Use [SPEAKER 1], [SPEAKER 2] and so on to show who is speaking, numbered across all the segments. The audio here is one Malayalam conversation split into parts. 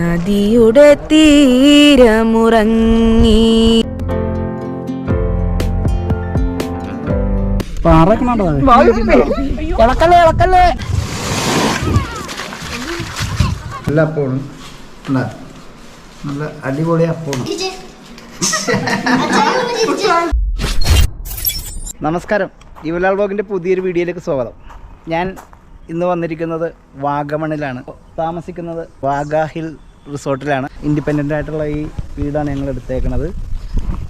[SPEAKER 1] നദിയുടെ തീരമുറങ്ങി.
[SPEAKER 2] പാറൊക്കെ ഇളക്കല്ലേ ഇളക്കല്ലേ നല്ല അപ്പോഴും. നല്ല അടിപൊളി അപ്പോഴും നമസ്കാരം. യുവലാൽ ബ്ലോഗിന്റെ പുതിയൊരു വീഡിയോയിലേക്ക് സ്വാഗതം. ഞാൻ ഇന്ന് വന്നിരിക്കുന്നത് വാഗമണിലാണ്. താമസിക്കുന്നത് വാഗാഹിൽ റിസോർട്ടിലാണ്. ഇൻഡിപെൻഡന്റ് ആയിട്ടുള്ള ഈ വീടാണ് ഞങ്ങൾ എടുത്തേക്കണത്.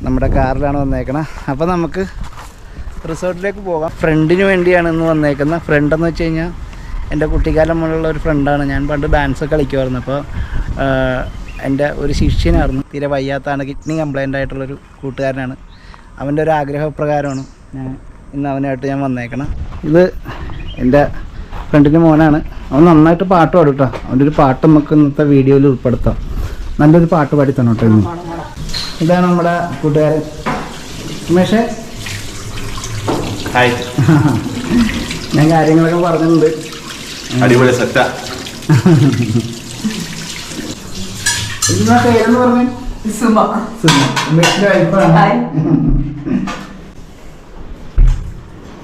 [SPEAKER 2] നമ്മുടെ കാറിലാണ് വന്നേക്കണത് അപ്പോൾ നമുക്ക് റിസോർട്ടിലേക്ക് പോകാം. ഫ്രണ്ടിന് വേണ്ടിയാണ് ഇന്ന് വന്നേക്കുന്നത്. ഫ്രണ്ട് എന്ന് വെച്ച് കഴിഞ്ഞാൽ എന്റെ കുട്ടിക്കാലം മുതലുള്ള ഒരു ഫ്രണ്ടാണ് ഞാൻ പണ്ട് ഡാൻസ് കളിക്കുമായിരുന്നു. അപ്പോൾ എന്റെ ഒരു ശിഷ്യനായിരുന്നു. തീരെ വയ്യാത്താണ് കിഡ്നി കംപ്ലൈന്റ് ആയിട്ടുള്ളൊരു കൂട്ടുകാരനാണ്. അവന്റെ ഒരു ആഗ്രഹപ്രകാരമാണ് ഞാൻ ഇന്ന് അവനായിട്ട് ഞാൻ വന്നേക്കണം. ഇത് എന്റെ ഫ്രണ്ടിന്റെ മോനാണ്. അവൻ നന്നായിട്ട് പാട്ട് പാടും കേട്ടോ അവന്റെ ഒരു പാട്ട് നമുക്ക് ഇന്നത്തെ വീഡിയോയിൽ ഉൾപ്പെടുത്താം. നല്ലൊരു പാട്ട് പാടി തന്നെ കേട്ടോ ഇന്ന്. ഇതാണ് നമ്മുടെ കൂട്ടുകാരൻ. ഉമേഷേ.
[SPEAKER 3] ഹായ്
[SPEAKER 2] ഞാൻ കാര്യങ്ങളൊക്കെ പറഞ്ഞിട്ടുണ്ട്.
[SPEAKER 3] അടിപൊളി സെറ്റാ
[SPEAKER 2] ഇന്നത്തെ പേരെന്ന് പറഞ്ഞു? സുമ ഉമേഷിന്റെ വൈഫാണ്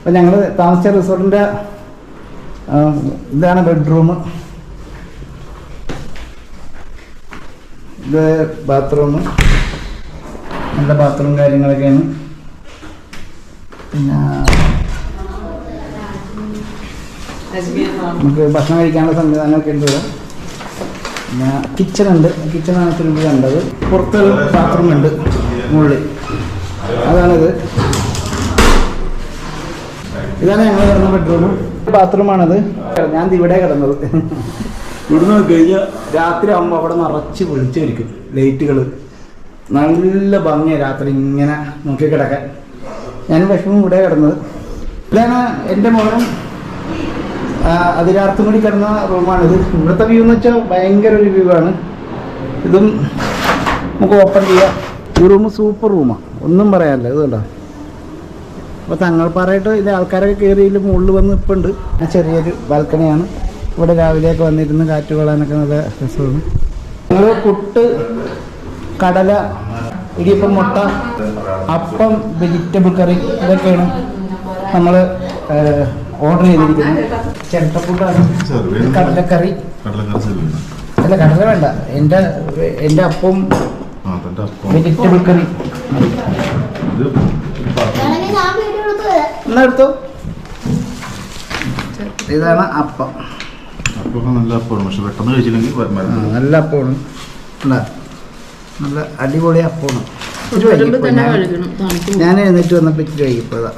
[SPEAKER 2] അപ്പൊ ഞങ്ങൾ താമസിച്ച റിസോർട്ടിന്റെ ഇതാണ് ബെഡ്റൂം. ഇത് ബാത്റൂം. നല്ല ബാത്റൂം കാര്യങ്ങളൊക്കെയാണ്. പിന്നെ നമുക്ക് ഭക്ഷണം കഴിക്കാനുള്ള സംവിധാനമൊക്കെ ഉണ്ട് ഇവിടെ. പിന്നെ കിച്ചൺ ഉണ്ട്. കിച്ചണാണ് ഇത്തിരി മുമ്പ് കണ്ടത്. പുറത്തൊരു ബാത്റൂം ഉണ്ട്. മുകളിൽ. അതാണിത്. ഇതാണ് ഞങ്ങൾ കിടന്ന ബെഡ്റൂം ബാത്റൂമാണത് ഞാൻ ഇവിടെ കിടന്നത്. ഇവിടുന്ന് കഴിഞ്ഞ രാത്രി ആകുമ്പോൾ അവിടെ നിറച്ച് വിളിച്ചിരിക്കും ലൈറ്റുകൾ നല്ല ഭംഗിയാണ് രാത്രി ഇങ്ങനെ നോക്കി കിടക്കാൻ. ഞാൻ വിഷമം ഇവിടെ കിടന്നത്. ഇതാണ് എന്റെ മോനും. അതിരാർത്തും കൂടി കിടന്ന റൂമാണിത്. ഇവിടുത്തെ വ്യൂ എന്ന് വെച്ചാൽ ഭയങ്കര ഒരു വ്യൂ ആണ്. ഇതും നമുക്ക് ഓപ്പൺ ചെയ്യാം. ഈ റൂം സൂപ്പർ റൂമാണ് ഒന്നും പറയാനില്ല. ഇത് കണ്ടോ? അപ്പോൾ തങ്ങൾപ്പാറയിട്ട് ഇത് ആൾക്കാരൊക്കെ കയറി ഇതിൽ മുകളിൽ വന്ന് നിൽപ്പുണ്ട് ഉണ്ട് ചെറിയൊരു ബാൽക്കണിയാണ്. ഇവിടെ രാവിലെയൊക്കെ വന്നിരുന്ന് കാറ്റ് കൊള്ളാനൊക്കെ നല്ല രസമാണ്. ഞങ്ങൾ പുട്ട് കടല ഇടിയപ്പം മുട്ട അപ്പം വെജിറ്റബിൾ കറി ഇതൊക്കെയാണ് നമ്മൾ ഓർഡർ ചെയ്തിരിക്കുന്നത്. ചിരട്ടപ്പുട്ടാണ് കടലക്കറി. അല്ല കടല വേണ്ട. എന്റെ എന്റെ അപ്പം
[SPEAKER 3] ആ അപ്പം
[SPEAKER 2] വെജിറ്റബിൾ കറി. എന്നാ എടുത്തോ ഇതാണ് അപ്പം.
[SPEAKER 3] നല്ല അപ്പമാണ് പക്ഷെ പെട്ടെന്ന് കഴിച്ചില്ലെങ്കിൽ
[SPEAKER 2] നല്ല അപ്പമാണ്. അല്ല നല്ല അടിപൊളി അപ്പമാണ്. ഒരു ഞാൻ എഴുന്നേറ്റ് വന്നപ്പോൾ ഇച്ചിരി വൈകിപ്പോയതാ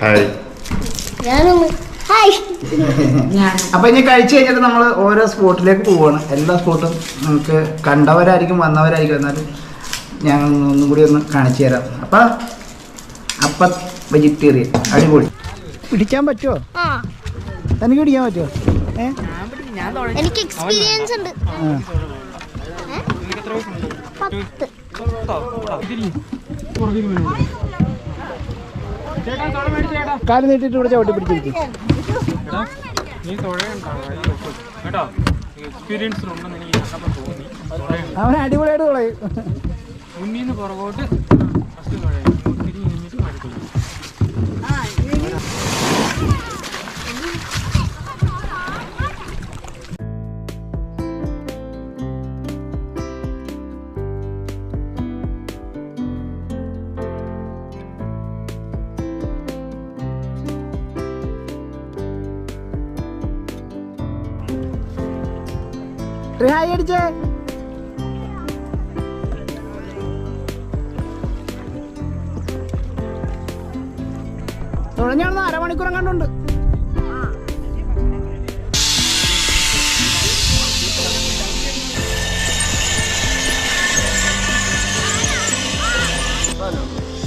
[SPEAKER 3] ഹായ്
[SPEAKER 4] ഞാനൊന്ന് ഹായ്
[SPEAKER 2] അപ്പൊ ഇനി കഴിച്ചു കഴിഞ്ഞിട്ട് നമ്മൾ ഓരോ സ്പോട്ടിലേക്ക് പോവാണ്. എല്ലാ സ്പോട്ടും നമുക്ക് കണ്ടവരായിരിക്കും വന്നവരായിരിക്കും. എന്നാലും ഞങ്ങൾ ഒന്നും കൂടി ഒന്ന് കാണിച്ചു തരാം. അപ്പൊ അപ്പ വെജിറ്റേറിയൻ. അടിപൊളി. പിടിക്കാൻ പറ്റുമോ
[SPEAKER 4] ആ.
[SPEAKER 2] തനിക്ക് പിടിക്കാൻ പറ്റുമോ
[SPEAKER 4] എനിക്ക് എക്സ്പീരിയൻസ് ഉണ്ട്? പത്ത്.
[SPEAKER 2] കാൽ നീട്ടിട്ട് ഇവിടെ ചവിട്ടി പിടിച്ചിരിക്കും. അവൻ അടിപൊളിയായിട്ട്
[SPEAKER 5] മുന്നിൽ നിന്ന് പുറകോട്ട് ഫസ്റ്റ് തുഴയും
[SPEAKER 2] ഹായ് അടിച്ചേ. തുഴഞ്ഞാണെന്ന് അരമണിക്കൂർ കണ്ടുണ്ട്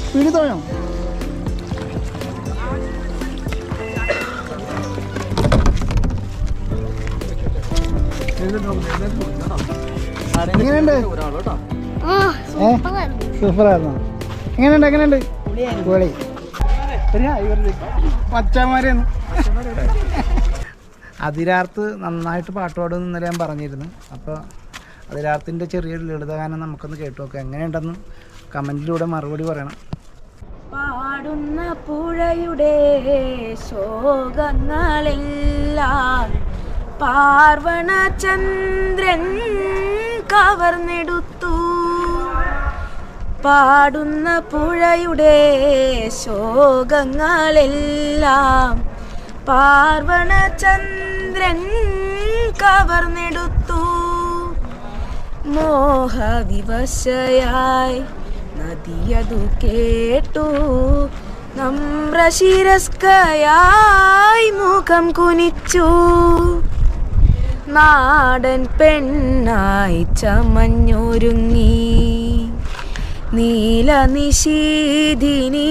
[SPEAKER 2] സ്പീഡിൽ തുഴഞ്ഞോ എങ്ങനെയുണ്ട്?
[SPEAKER 4] സൂപ്പറായിരുന്നു.
[SPEAKER 2] എങ്ങനെയുണ്ട് പൊളി മച്ചാമാരെന്ന് അതിരാർത്ത് നന്നായിട്ട് പാട്ട് പാടും ഇന്നലെ ഞാൻ പറഞ്ഞിരുന്നു. അപ്പോൾ അതിരാർത്തിന്റെ ചെറിയൊരു ലളിതഗാനം നമുക്കൊന്ന് കേട്ടു നോക്കാം. എങ്ങനെയുണ്ടെന്ന് കമന്റിലൂടെ മറുപടി പറയണം.
[SPEAKER 1] പാടുന്ന പുഴയുടെ ശോകങ്ങളെല്ലാം പാർവണ ചന്ദ്രൻ കവർന്നെടുത്തു. പാടുന്ന പുഴയുടെ ശോകങ്ങളെല്ലാം പാർവണചന്ദ്രൻ കവർന്നെടുത്തു. മോഹവിവശയായി നദിയതു കേട്ടു. നമ്രശിരസ്കയായി മുഖം കുനിച്ചു. നാടൻ പെണ്ണായി ചമഞ്ഞൊരുങ്ങി. നീല നിശീധിനി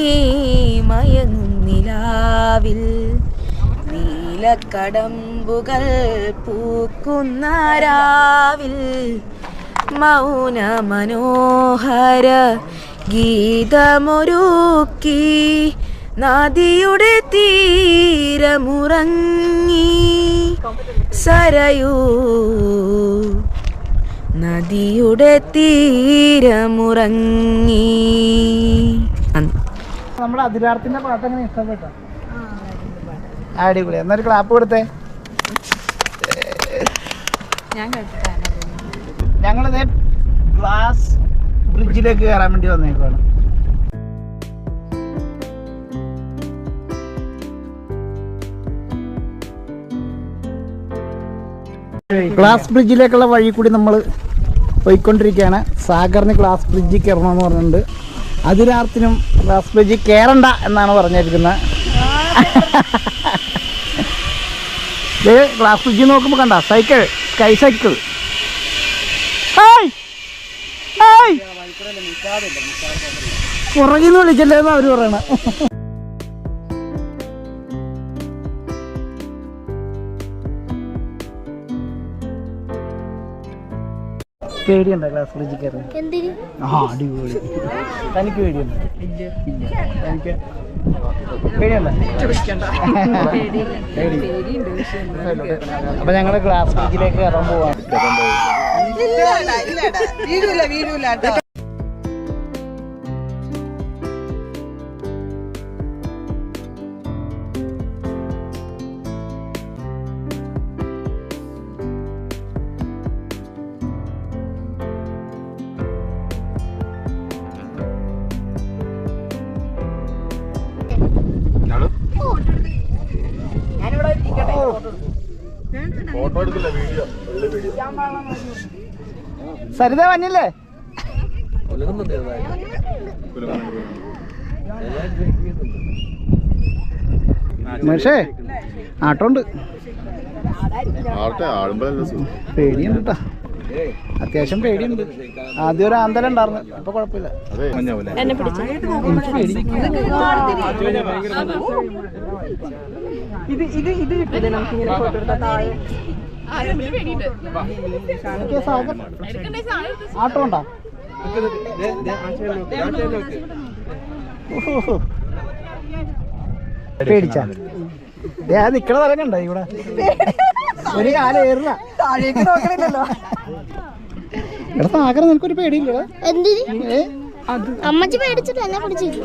[SPEAKER 1] മയങ്ങുന്നിലാവിൽ. നീലക്കടമ്പുകൾ പൂക്കുന്ന രാവിൽ മൗന മനോഹര ഗീതമൊരുക്കി നദിയുടെ തീരമുറങ്ങി. സരയൂ. നദിയുടെ തീരമുറങ്ങി.
[SPEAKER 2] നമ്മുടെ അതിരാർത്തിന്റെ പാട്ട് അങ്ങനെ ഇഷ്ടപ്പെട്ടോ? അടിപൊളി. എന്നൊരു ക്ലാപ്പ് കൊടുത്തേ. ഞങ്ങളിതേ ഗ്ലാസ് ബ്രിഡ്ജിലേക്ക് കയറാൻ വേണ്ടി വന്നേക്കുവാണ്. ഗ്ലാസ് ബ്രിഡ്ജിലേക്കുള്ള വഴി കൂടി നമ്മൾ പോയിക്കൊണ്ടിരിക്കുകയാണ്. സാഗറിന് ഗ്ലാസ് ബ്രിഡ്ജിൽ കയറണമെന്ന് പറഞ്ഞിട്ടുണ്ട്. അതിരാർത്തിനും ഗ്ലാസ് ബ്രിഡ്ജിൽ കയറണ്ട എന്നാണ് പറഞ്ഞിരിക്കുന്നത്. ഇത് ഗ്ലാസ് ബ്രിഡ്ജിൽ നോക്കുമ്പോൾ കണ്ട സൈക്കിൾ സ്കൈ സൈക്കിൾ. പുറകിൽ നിന്ന് വിളിച്ചല്ലേ എന്ന് അവർ പറയണ. പേടിയുണ്ടോ ക്ലാസ് ഫ്രിഡ്ജിൽ
[SPEAKER 4] കയറി
[SPEAKER 2] ആ അടിപൊളി. തനിക്ക് പേടിയുണ്ടോ? ഇല്ല. തനിക്ക് അപ്പൊ ഞങ്ങൾ ക്ലാസ് ഫ്രിഡ്ജിലേക്ക് കയറാൻ പോവാണ് സരിത വന്നില്ലേ? മനുഷ്യേ ആട്ടോണ്ട് പേടിയുണ്ട് കേട്ടോ അത്യാവശ്യം പേടിയുണ്ട്. ആദ്യം ഒരു ആന്തരം ഉണ്ടായിരുന്നു അപ്പൊ കുഴപ്പമില്ല.
[SPEAKER 3] അതെ മഞ്ഞാവൂല
[SPEAKER 2] എനിക്ക് പേടി ഓക്കേ, സാഗർ. ആട്ടോ ഉണ്ടോ? ഓഹോ. പേടിച്ചാ ഞാൻ നിക്കണ തരങ്ങണ്ട ഇവിടെ? ഒരു കാലം ഏറില്ല. താഴേക്ക് നോക്കണില്ലല്ലോ. എടാ സാഗർ നിനക്കൊരു പേടിയില്ല?
[SPEAKER 4] എന്തിന് അമ്മച്ചി പേടിച്ചിട്ട് എന്നെ പിടിച്ചില്ല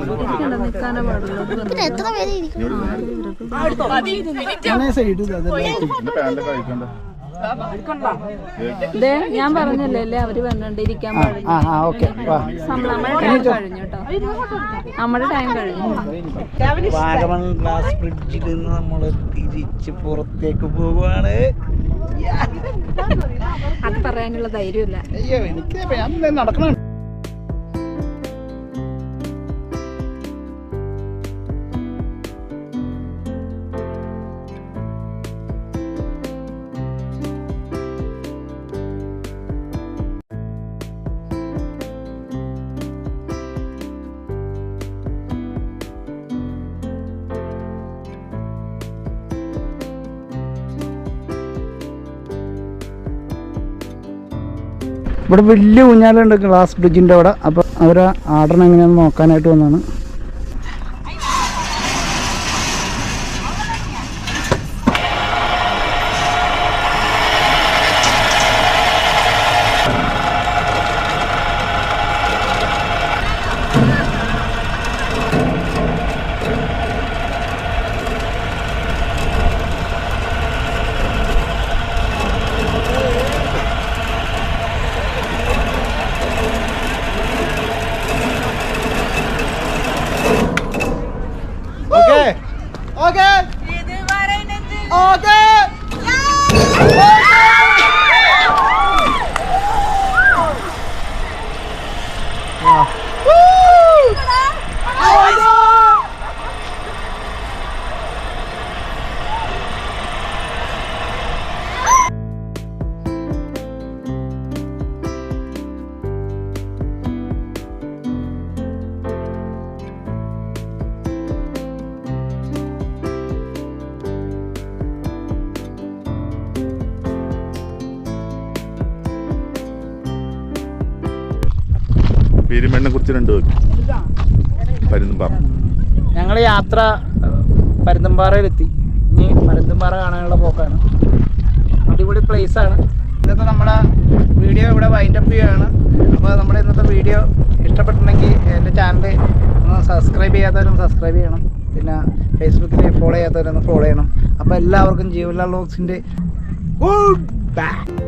[SPEAKER 4] പിന്നെ എത്ര പേര് ഇരിക്കും
[SPEAKER 6] ഞാൻ പറഞ്ഞല്ലേ അല്ലേ അവർ വന്നോണ്ടിരിക്കാൻ
[SPEAKER 2] ആ ആ ആ ഓക്കെ വാ.
[SPEAKER 6] നമ്മുടെ ടൈം കഴിഞ്ഞു കേട്ടോ നമ്മുടെ ടൈം കഴിഞ്ഞു.
[SPEAKER 2] വാഗമൺ ഗ്ലാസ് ബ്രിഡ്ജിൽ നിന്ന് നമ്മൾ തിരിച്ച് പുറത്തേക്ക് പോവാണ്
[SPEAKER 6] അത് പറയാനുള്ള ധൈര്യമില്ല.
[SPEAKER 2] അയ്യോ എനിക്ക് നടക്കണം ഇവിടെ വലിയ ഊഞ്ഞാലുണ്ട് ഗ്ലാസ് ബ്രിഡ്ജിന്റെ അവിടെ. അപ്പോൾ അവർ ആടണം എങ്ങനെയാണെന്ന് നോക്കാനായിട്ട് വന്നതാണ്.
[SPEAKER 3] പെരുമെണ്ണെ കുറിച്ച് രണ്ട് വെക്കും പരുന്തുംപാറ.
[SPEAKER 2] ഞങ്ങൾ യാത്ര പരുന്തുംപാറയിലെത്തി. ഇനി പരുന്തുംപാറ കാണാനുള്ള പോക്കാണ്. അടിപൊളി place ആണ്. ഇന്നത്തെ നമ്മുടെ വീഡിയോ ഇവിടെ വൈൻഡപ്പ് ചെയ്യുകയാണ്. അപ്പോൾ നമ്മുടെ ഇന്നത്തെ വീഡിയോ ഇഷ്ടപ്പെട്ടിട്ടുണ്ടെങ്കിൽ എന്റെ ചാനൽ ഒന്ന് സബ്സ്ക്രൈബ് ചെയ്യാത്തവരും സബ്സ്ക്രൈബ് ചെയ്യണം. പിന്നെ ഫേസ്ബുക്കിൽ ഫോളോ ചെയ്യാത്തവരൊന്ന് ഫോളോ ചെയ്യണം. അപ്പോൾ എല്ലാവർക്കും ജീവൻലാൽ വ്ളോഗ്സിന്റെ ഗുഡ് ബൈ